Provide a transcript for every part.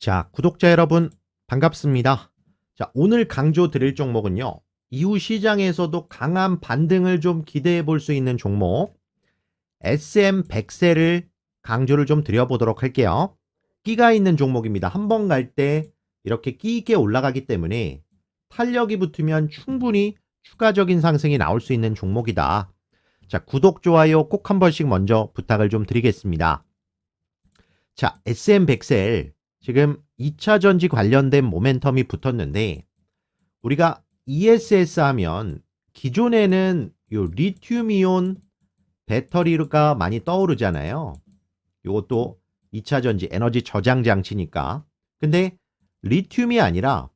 자, 구독자 여러분, 반갑습니다. 자, 오늘 강조 드릴 종목은요, 이후 시장에서도 강한 반등을 좀 기대해 볼 수 있는 종목, SM100세를 강조를 좀 드려보도록 할게요. 끼가 있는 종목입니다. 한 번 갈 때 이렇게 끼 있게 올라가기 때문에 탄력이 붙으면 충분히 추가적인 상승이 나올 수 있는 종목이다. 자, 구독, 좋아요 꼭 한 번씩 먼저 부탁을 좀 드리겠습니다. 자, SM100셀 지금 2차 전지 관련된 모멘텀이 붙었는데 우리가 ESS 하면 기존에는 요 리튬이온 배터리가 많이 떠오르잖아요. 요것도 2차 전지 에너지 저장 장치니까. 근데 리튬이 아니라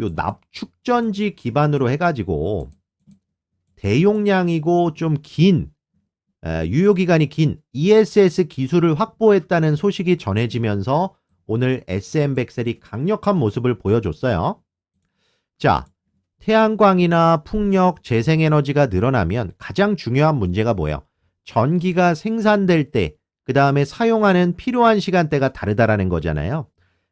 요 납축 전지 기반으로 해가지고 대용량이고 좀 긴 유효기간이 긴 ESS 기술을 확보했다는 소식이 전해지면서 오늘 SM100셀이 강력한 모습을 보여줬어요. 자, 태양광이나 풍력, 재생에너지가 늘어나면 가장 중요한 문제가 뭐예요? 전기가 생산될 때, 그 다음에 사용하는 필요한 시간대가 다르다라는 거잖아요.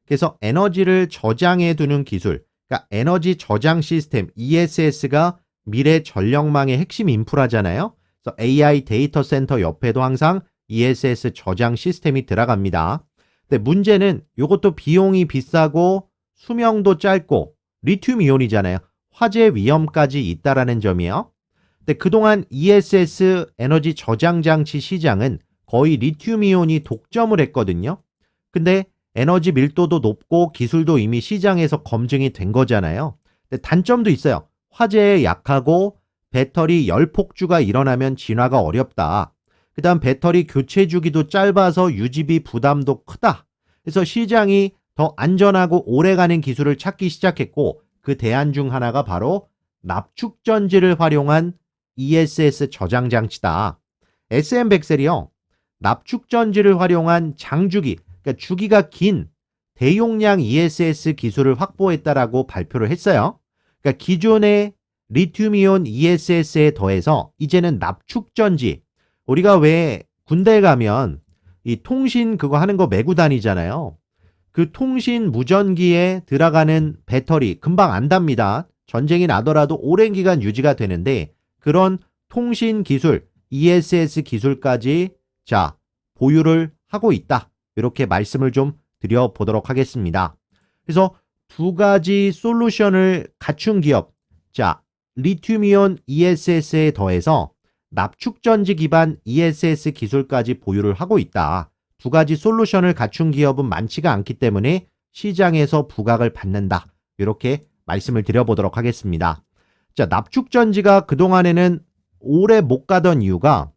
그래서 에너지를 저장해 두는 기술, 그러니까 에너지 저장 시스템 ESS가 미래 전력망의 핵심 인프라잖아요. 그래서 AI 데이터 센터 옆에도 항상 ESS 저장 시스템이 들어갑니다. 근데 문제는 이것도 비용이 비싸고 수명도 짧고 리튬 이온이잖아요. 화재 위험까지 있다라는 점이에요. 근데 그동안 ESS 에너지 저장 장치 시장은 거의 리튬 이온이 독점을 했거든요. 근데 에너지 밀도도 높고 기술도 이미 시장에서 검증이 된 거잖아요. 근데 단점도 있어요. 화재에 약하고 배터리 열 폭주가 일어나면 진화가 어렵다. 그 다음 배터리 교체 주기도 짧아서 유지비 부담도 크다. 그래서 시장이 더 안전하고 오래가는 기술을 찾기 시작했고 그 대안 중 하나가 바로 납축전지를 활용한 ESS 저장 장치다. SM100셀이요. 납축전지를 활용한 장주기, 그러니까 주기가 긴 대용량 ESS 기술을 확보했다라고 발표를 했어요. 그러니까 기존의 리튬이온 ESS에 더해서 이제는 납축전지. 우리가 왜 군대 가면 이 통신 그거 하는 거 메고 다니잖아요. 그 통신 무전기에 들어가는 배터리 금방 안 답니다. 전쟁이 나더라도 오랜 기간 유지가 되는데 그런 통신 기술, ESS 기술까지 자, 보유를 하고 있다. 이렇게 말씀을 좀 드려보도록 하겠습니다. 그래서 두 가지 솔루션을 갖춘 기업. 자, 리튬이온 ESS에 더해서 납축전지 기반 ESS 기술까지 보유를 하고 있다. 두 가지 솔루션을 갖춘 기업은 많지가 않기 때문에 시장에서 부각을 받는다. 이렇게 말씀을 드려보도록 하겠습니다. 자, 납축전지가 그동안에는 오래 못 가던 이유가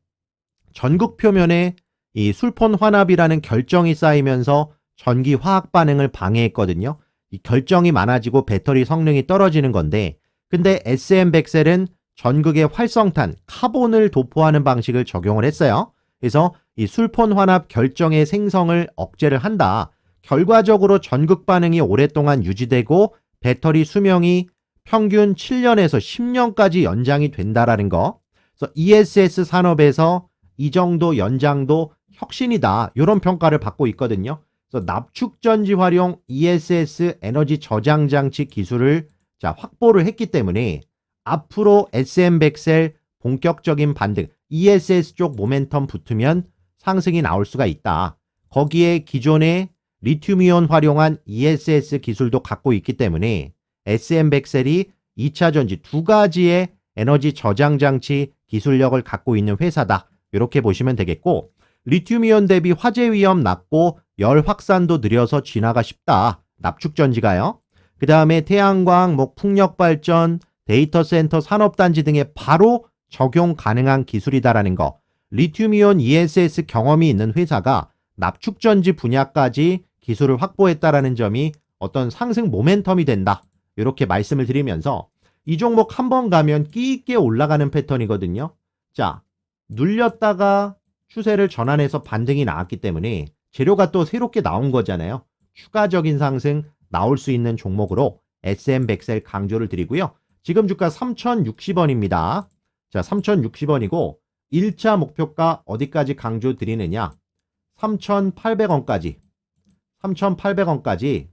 전국 표면에 이 술폰 환압이라는 결정이 쌓이면서 전기 화학 반응을 방해했거든요. 이 결정이 많아지고 배터리 성능이 떨어지는 건데, 근데 SM100셀은 전극의 활성탄, 카본을 도포하는 방식을 적용을 했어요. 그래서 이 술폰 환압 결정의 생성을 억제를 한다. 결과적으로 전극 반응이 오랫동안 유지되고 배터리 수명이 평균 7년에서 10년까지 연장이 된다라는 거. 그래서 ESS 산업에서 이 정도 연장도 혁신이다. 이런 평가를 받고 있거든요. 그래서 납축전지 활용 ESS 에너지 저장 장치 기술을 자, 확보를 했기 때문에 앞으로 SM100셀 본격적인 반등, ESS 쪽 모멘텀 붙으면 상승이 나올 수가 있다. 거기에 기존의 리튬이온 활용한 ESS 기술도 갖고 있기 때문에 SM100셀이 2차 전지 두 가지의 에너지 저장 장치 기술력을 갖고 있는 회사다. 이렇게 보시면 되겠고 리튬이온 대비 화재 위험 낮고 열 확산도 느려서 진화가 쉽다. 납축 전지가요. 그 다음에 태양광, 뭐 풍력 발전, 데이터 센터 산업단지 등에 바로 적용 가능한 기술이다라는 거. 리튬이온 ESS 경험이 있는 회사가 납축전지 분야까지 기술을 확보했다라는 점이 어떤 상승 모멘텀이 된다. 이렇게 말씀을 드리면서 이 종목 한 번 가면 끼 있게 올라가는 패턴이거든요. 자, 눌렸다가 추세를 전환해서 반등이 나왔기 때문에 재료가 또 새롭게 나온 거잖아요. 추가적인 상승 나올 수 있는 종목으로 SM100셀 강조를 드리고요. 지금 주가 3,060원입니다. 자, 3,060원이고 1차 목표가 어디까지 강조 드리느냐? 3,800원까지. 3,800원까지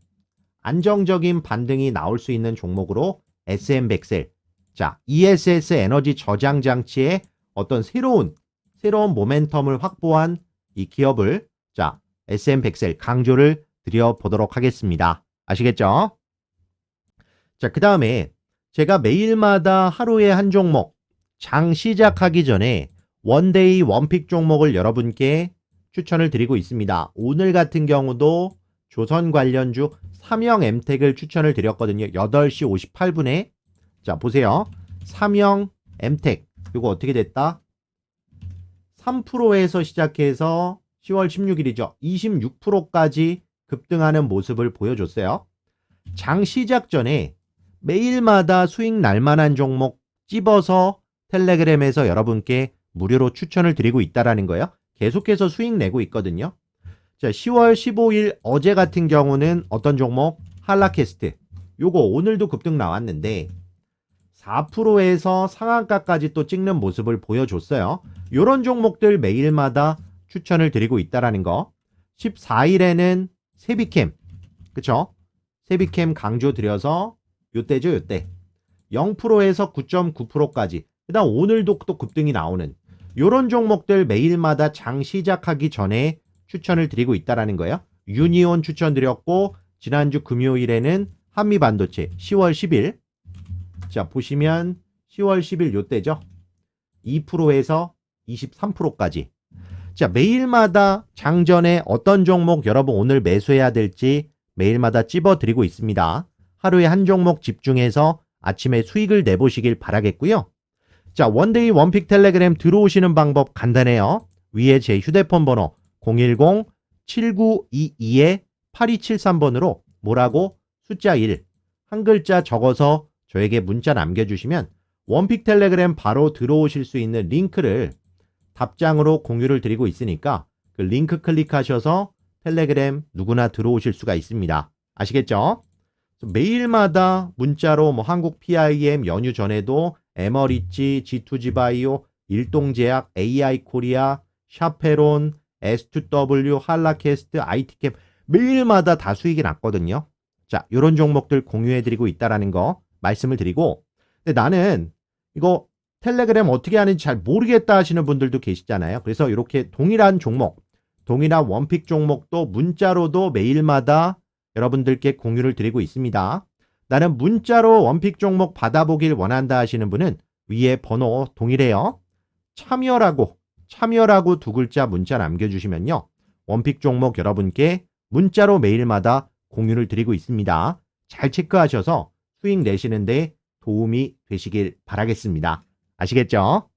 안정적인 반등이 나올 수 있는 종목으로 SM백셀. 자, ESS 에너지 저장 장치의 어떤 새로운 새로운 모멘텀을 확보한 이 기업을 자, SM백셀 강조를 드려 보도록 하겠습니다. 아시겠죠? 자, 그 다음에 제가 매일마다 하루에 한 종목 장 시작하기 전에 원데이 원픽 종목을 여러분께 추천을 드리고 있습니다. 오늘 같은 경우도 조선 관련주 삼형 엠텍을 추천을 드렸거든요. 8시 58분에 자 보세요. 삼형 엠텍 이거 어떻게 됐다? 3%에서 시작해서 10월 16일이죠. 26%까지 급등하는 모습을 보여줬어요. 장 시작 전에 매일마다 수익 날 만한 종목 찝어서 텔레그램에서 여러분께 무료로 추천을 드리고 있다라는 거예요. 계속해서 수익 내고 있거든요. 자, 10월 15일 어제 같은 경우는 어떤 종목? 한라캐스트. 요거 오늘도 급등 나왔는데 4%에서 상한가까지 또 찍는 모습을 보여줬어요. 요런 종목들 매일마다 추천을 드리고 있다라는 거. 14일에는 세비캠. 그쵸? 세비캠 강조 드려서 요때죠, 요때. 0%에서 9.9%까지. 그다음 오늘도 또 급등이 나오는 요런 종목들 매일마다 장 시작하기 전에 추천을 드리고 있다라는 거예요. 유니온 추천드렸고 지난주 금요일에는 한미반도체 10월 10일 자 보시면 10월 10일 요때죠. 2%에서 23%까지 자 매일마다 장전에 어떤 종목 여러분 오늘 매수해야 될지 매일마다 찝어드리고 있습니다. 하루에 한 종목 집중해서 아침에 수익을 내보시길 바라겠고요. 자, 원데이 원픽 텔레그램 들어오시는 방법 간단해요. 위에 제 휴대폰 번호 010-7922-8273번으로 뭐라고 숫자 1, 한 글자 적어서 저에게 문자 남겨주시면 원픽 텔레그램 바로 들어오실 수 있는 링크를 답장으로 공유를 드리고 있으니까 그 링크 클릭하셔서 텔레그램 누구나 들어오실 수가 있습니다. 아시겠죠? 매일마다 문자로 뭐 한국 PIM 연휴 전에도 에머리치, G2G 바이오, 일동제약, AI 코리아, 샤페론, S2W, 한라캐스트, IT캡 매일마다 다 수익이 났거든요. 자, 요런 종목들 공유해드리고 있다라는 거 말씀을 드리고 근데 나는 이거 텔레그램 어떻게 하는지 잘 모르겠다 하시는 분들도 계시잖아요. 그래서 이렇게 동일한 종목, 동일한 원픽 종목도 문자로도 매일마다 여러분들께 공유를 드리고 있습니다. 나는 문자로 원픽 종목 받아보길 원한다 하시는 분은 위에 번호 동일해요. 참여라고, 참여라고 두 글자 문자 남겨주시면요. 원픽 종목 여러분께 문자로 매일마다 공유를 드리고 있습니다. 잘 체크하셔서 수익 내시는데 도움이 되시길 바라겠습니다. 아시겠죠?